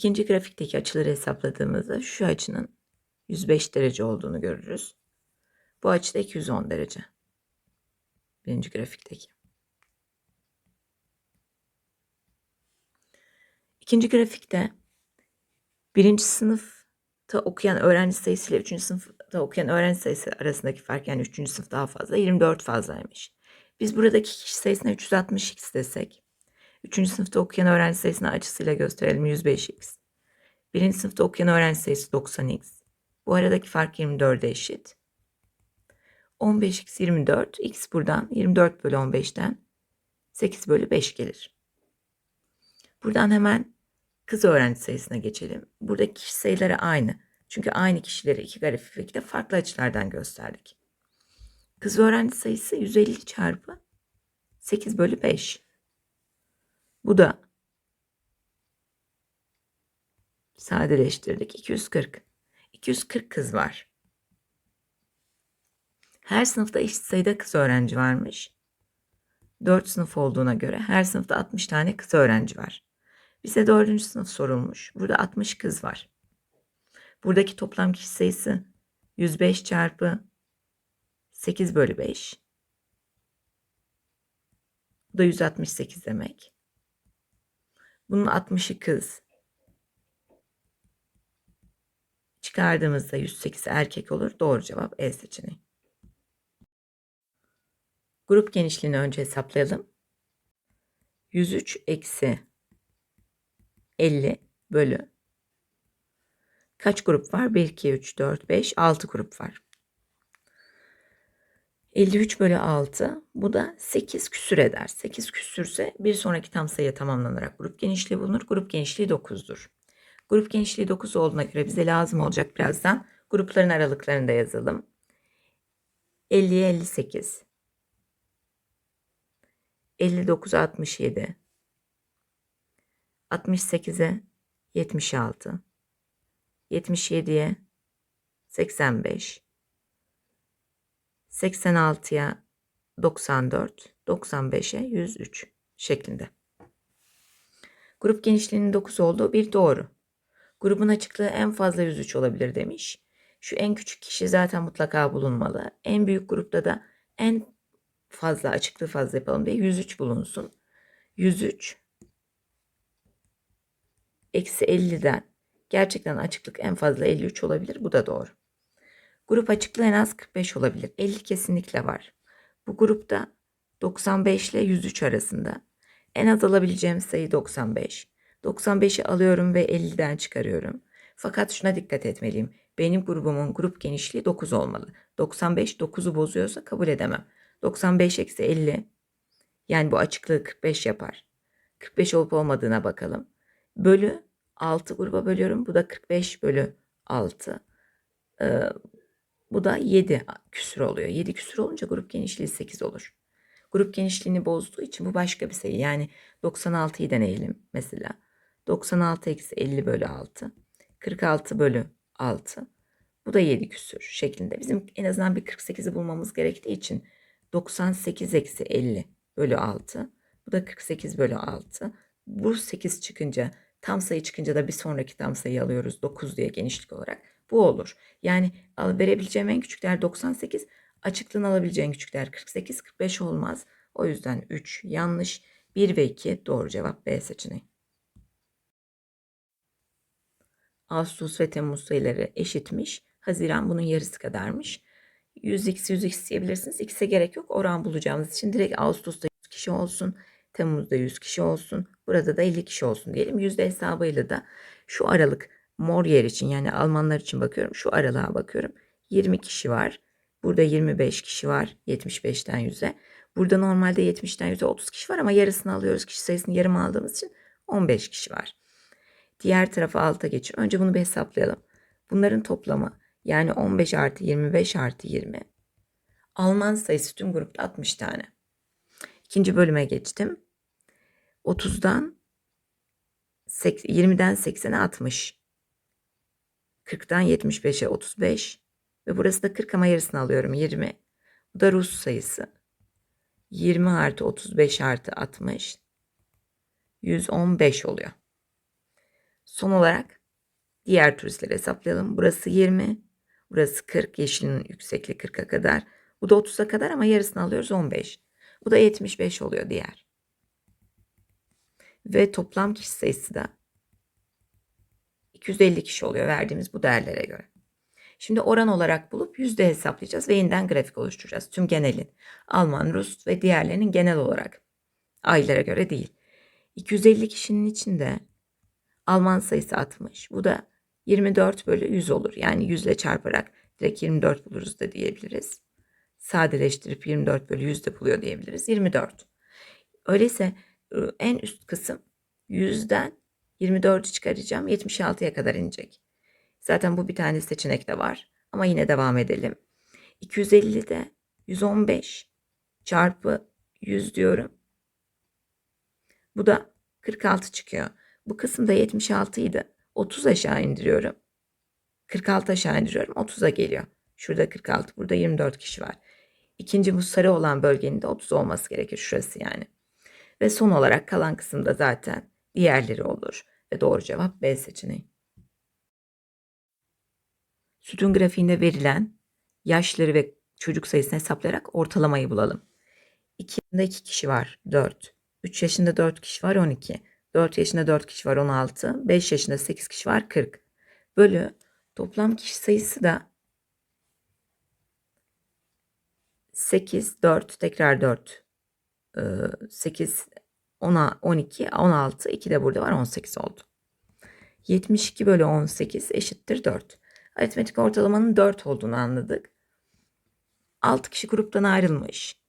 İkinci grafikteki açıları hesapladığımızda şu açının 105 derece olduğunu görürüz. Bu açı da 210 derece. Birinci grafikteki. İkinci grafikte birinci sınıfta okuyan öğrenci sayısı ile üçüncü sınıfta okuyan öğrenci sayısı arasındaki fark yani üçüncü sınıf daha fazla 24 fazlaymış. Biz buradaki kişi sayısına 360x desek. Üçüncü sınıfta okuyan öğrenci sayısını açısıyla gösterelim 105x. Birinci sınıfta okuyan öğrenci sayısı 90x. Bu aradaki fark 24'e eşit. 15x 24. x buradan 24 bölü 15'ten 8 bölü 5 gelir. Buradan hemen kız öğrenci sayısına geçelim. Buradaki kişi sayıları aynı. Çünkü aynı kişileri iki grafikte farklı açılardan gösterdik. Kız öğrenci sayısı 150 çarpı 8 bölü 5. Bu da sadeleştirdik. 240. 240 kız var. Her sınıfta eşit sayıda kız öğrenci varmış. 4 sınıf olduğuna göre her sınıfta 60 tane kız öğrenci var. Bize 4. sınıf sorulmuş. Burada 60 kız var. Buradaki toplam kişi sayısı 105 çarpı 8 bölü 5. Bu da 168 demek. Bunun 60'ı kız. Çıkardığımızda 108 erkek olur. Doğru cevap E seçeneği. Grup genişliğini önce hesaplayalım. 103 eksi 50 bölü. Kaç grup var? 1, 2, 3, 4, 5, 6 grup var. 53 bölü 6. Bu da 8 küsür eder. 8 küsürse bir sonraki tam sayıya tamamlanarak grup genişliği bulunur. Grup genişliği 9'dur. Grup genişliği 9 olduğuna göre bize lazım olacak birazdan. Grupların aralıklarını da yazalım. 50'ye 58. 59'a 67. 68'e 76. 77'ye 85. 86'ya 94, 95'e 103 şeklinde. Grup genişliğinin 9 olduğu bir doğru. Grubun açıklığı en fazla 103 olabilir demiş. Şu en küçük kişi zaten mutlaka bulunmalı. En büyük grupta da en fazla açıklığı fazla yapalım diye 103 bulunsun. 103 eksi 50'den gerçekten açıklık en fazla 53 olabilir. Bu da doğru. Grup açıklığı en az 45 olabilir. 50 kesinlikle var. Bu grupta 95 ile 103 arasında. En az alabileceğim sayı 95. 95'i alıyorum ve 50'den çıkarıyorum. Fakat şuna dikkat etmeliyim. Benim grubumun grup genişliği 9 olmalı. 95 9'u bozuyorsa kabul edemem. 95 eksi 50 yani bu açıklığı 45 yapar. 45 olup olmadığına bakalım. Bölü 6 gruba bölüyorum. Bu da 45 bölü 6. Ee, bu da 7 küsür oluyor. 7 küsür olunca grup genişliği 8 olur. Grup genişliğini bozduğu için bu başka bir sayı. Yani 96'yı deneyelim mesela. 96 eksi 50 bölü 6. 46 bölü 6. Bu da 7 küsür şeklinde. Bizim en azından bir 48'i bulmamız gerektiği için 98 eksi 50 bölü 6. Bu da 48 bölü 6. Bu 8 çıkınca tam sayı çıkınca da bir sonraki tam sayı alıyoruz 9 diye genişlik olarak. Bu olur. Yani verebileceğim en küçük değer 98. Açıklığını alabileceğin küçük değer 48. 45 olmaz. O yüzden 3 yanlış. 1 ve 2 doğru cevap B seçeneği. Ağustos ve Temmuz sayıları eşitmiş. Haziran bunun yarısı kadarmış. 100x 100x diyebilirsiniz. X'e gerek yok. Oran bulacağımız için direkt Ağustos'ta 100 kişi olsun. Temmuz'da 100 kişi olsun. Burada da 50 kişi olsun diyelim. Yüzde hesabıyla da şu aralık mor yer için yani Almanlar için bakıyorum. Şu aralığa bakıyorum. 20 kişi var. Burada 25 kişi var 75'ten 100'e. Burada normalde 70'ten 100'e 30 kişi var ama yarısını alıyoruz. Kişi sayısını yarım aldığımız için 15 kişi var. Diğer tarafa alta geçir. Önce bunu bir hesaplayalım. Bunların toplamı yani 15 artı 25 artı 20. Alman sayısı tüm grupta 60 tane. İkinci bölüme geçtim. 30'dan 20'den 80'e 60. 40'tan 75'e 35 ve burası da 40 ama yarısını alıyorum 20. Bu da Rus sayısı. 20 artı 35 artı 60 115 oluyor. Son olarak diğer turistleri hesaplayalım. Burası 20, burası 40, yeşilin yüksekliği 40'a kadar. Bu da 30'a kadar ama yarısını alıyoruz 15. Bu da 75 oluyor diğer. Ve toplam kişi sayısı da 250 kişi oluyor verdiğimiz bu değerlere göre. Şimdi oran olarak bulup yüzde hesaplayacağız ve yeniden grafik oluşturacağız. Tüm genelin. Alman, Rus ve diğerlerinin genel olarak. Aylara göre değil. 250 kişinin içinde Alman sayısı 60. Bu da 24 bölü 100 olur. Yani 100 ile çarparak direkt 24 buluruz da diyebiliriz. Sadeleştirip 24 bölü 100 de buluyor diyebiliriz. 24. Öyleyse en üst kısım 100'den 24'ü çıkaracağım. 76'ya kadar inecek. Zaten bu bir tane seçenek de var. Ama yine devam edelim. 250'de 115 çarpı 100 diyorum. Bu da 46 çıkıyor. Bu kısımda 76 idi. 30 aşağı indiriyorum. 46 aşağı indiriyorum. 30'a geliyor. Şurada 46, burada 24 kişi var. İkinci bu sarı olan bölgenin de 30 olması gerekir. Şurası yani. Ve son olarak kalan kısımda zaten diğerleri olur. Ve doğru cevap B seçeneği. Sütun grafiğinde verilen yaşları ve çocuk sayısını hesaplayarak ortalamayı bulalım. 2 yaşında 2 kişi var 4. 3 yaşında 4 kişi var 12. 4 yaşında 4 kişi var 16. 5 yaşında 8 kişi var 40. Bölü toplam kişi sayısı da 8, 4, tekrar 4. 8, 10, 12, 16, 2 de burada var 18 oldu. 72 bölü 18 eşittir 4. Aritmetik ortalamanın 4 olduğunu anladık. 6 kişi gruptan ayrılmış.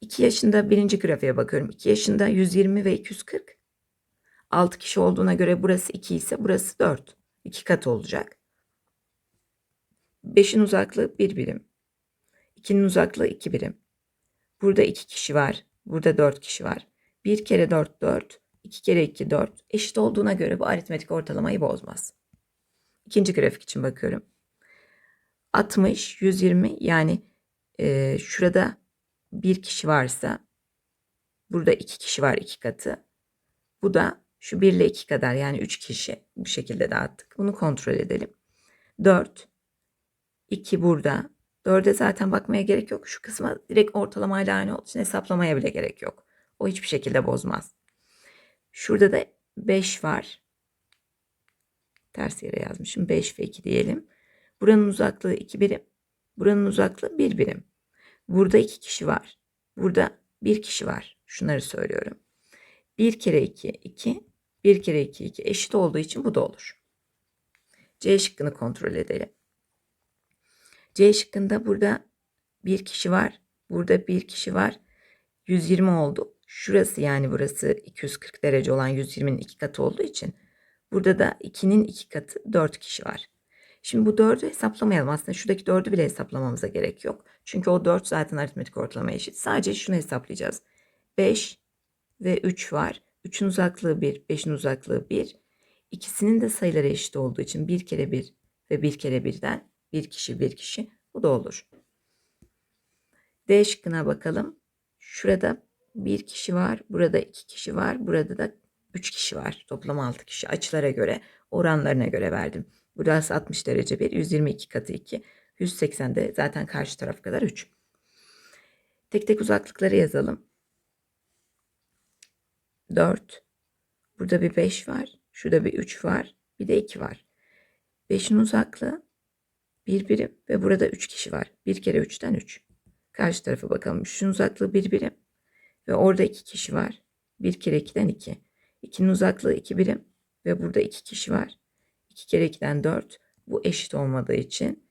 2 yaşında birinci grafiğe bakıyorum. 2 yaşında 120 ve 240. 6 kişi olduğuna göre burası 2 ise burası 4. 2 kat olacak. 5'in uzaklığı 1 birim. 2'nin uzaklığı 2 birim. Burada 2 kişi var. Burada 4 kişi var. 1 kere 4 4. 2 kere 2 4. Eşit olduğuna göre bu aritmetik ortalamayı bozmaz. İkinci grafik için bakıyorum. 60, 120 yani e, şurada bir kişi varsa burada iki kişi var iki katı. Bu da şu 1 ile 2 kadar yani 3 kişi bu şekilde dağıttık. Bunu kontrol edelim. 4, 2 burada. 4'e zaten bakmaya gerek yok. Şu kısma direkt ortalamayla aynı olduğu için hesaplamaya bile gerek yok. O hiçbir şekilde bozmaz. Şurada da 5 var. Ters yere yazmışım. 5 ve 2 diyelim. Buranın uzaklığı 2 birim. Buranın uzaklığı 1 birim. Burada 2 kişi var. Burada 1 kişi var. Şunları söylüyorum. 1 kere 2 2. 1 kere 2 2 eşit olduğu için bu da olur. C şıkkını kontrol edelim. C şıkkında burada bir kişi var. Burada bir kişi var. 120 oldu. Şurası yani burası 240 derece olan 120'nin iki katı olduğu için burada da 2'nin iki katı 4 kişi var. Şimdi bu 4'ü hesaplamayalım. Aslında şuradaki 4'ü bile hesaplamamıza gerek yok. Çünkü o 4 zaten aritmetik ortalama eşit. Sadece şunu hesaplayacağız. 5 ve 3 var. 3'ün uzaklığı 1, 5'in uzaklığı 1. İkisinin de sayıları eşit olduğu için 1 kere 1 ve 1 kere 1'den 1 kişi 1 kişi bu da olur. D şıkkına bakalım. Şurada bir kişi var. Burada iki kişi var. Burada da üç kişi var. Toplam altı kişi. Açılara göre, oranlarına göre verdim. Burası 60 derece 1, 122 katı 2. 180 de zaten karşı taraf kadar 3. Tek tek uzaklıkları yazalım. 4. Burada bir 5 var. Şurada bir 3 var. Bir de 2 var. 5'in uzaklığı 1 birim ve burada 3 kişi var. 1 kere 3'ten 3. Karşı tarafa bakalım. Şunun uzaklığı 1 birim. Ve orada iki kişi var. 1 kere 2'den 2. 2'nin uzaklığı 2 birim. Ve burada 2 kişi var. 2 kere 2'den 4. Bu eşit olmadığı için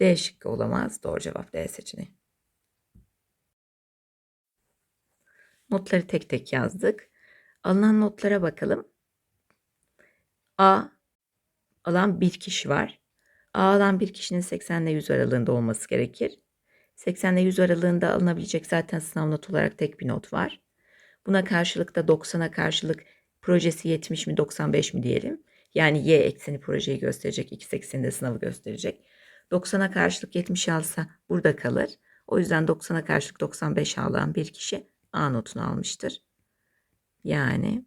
D şıkkı olamaz. Doğru cevap D seçeneği. Notları tek tek yazdık. Alınan notlara bakalım. A alan bir kişi var. A alan bir kişinin 80 ile 100 aralığında olması gerekir. 80 ile 100 aralığında alınabilecek zaten sınav notu olarak tek bir not var. Buna karşılık da 90'a karşılık projesi 70 mi 95 mi diyelim. Yani y ekseni projeyi gösterecek, x ekseni de sınavı gösterecek. 90'a karşılık 70 alsa burada kalır. O yüzden 90'a karşılık 95 alan bir kişi A notunu almıştır. Yani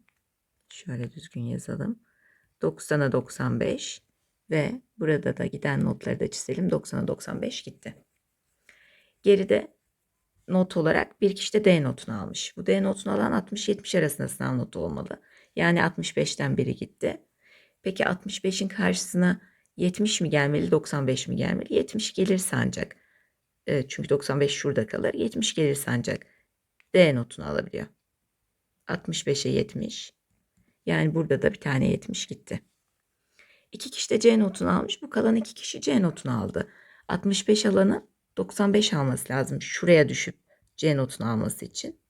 şöyle düzgün yazalım. 90'a 95 ve burada da giden notları da çizelim. 90'a 95 gitti. Geride not olarak bir kişi de D notunu almış. Bu D notunu alan 60-70 arasında sınav notu olmalı. Yani 65'ten biri gitti. Peki 65'in karşısına 70 mi gelmeli 95 mi gelmeli? 70 gelirse ancak. e, çünkü 95 şurada kalır. 70 gelirse ancak D notunu alabiliyor. 65'e 70. Yani burada da bir tane 70 gitti. İki kişi de C notunu almış. Bu kalan iki kişi C notunu aldı. 65 alanı 95 alması lazım. Şuraya düşüp C notunu alması için.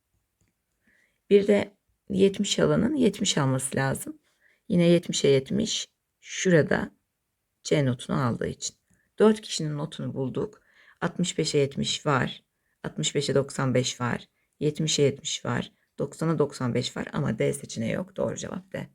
Bir de 70 alanın 70 alması lazım. Yine 70'e 70. Şurada C notunu aldığı için. 4 kişinin notunu bulduk. 65'e 70 var. 65'e 95 var. 70'e 70 var. 90'a 95 var ama D seçeneği yok. Doğru cevap D.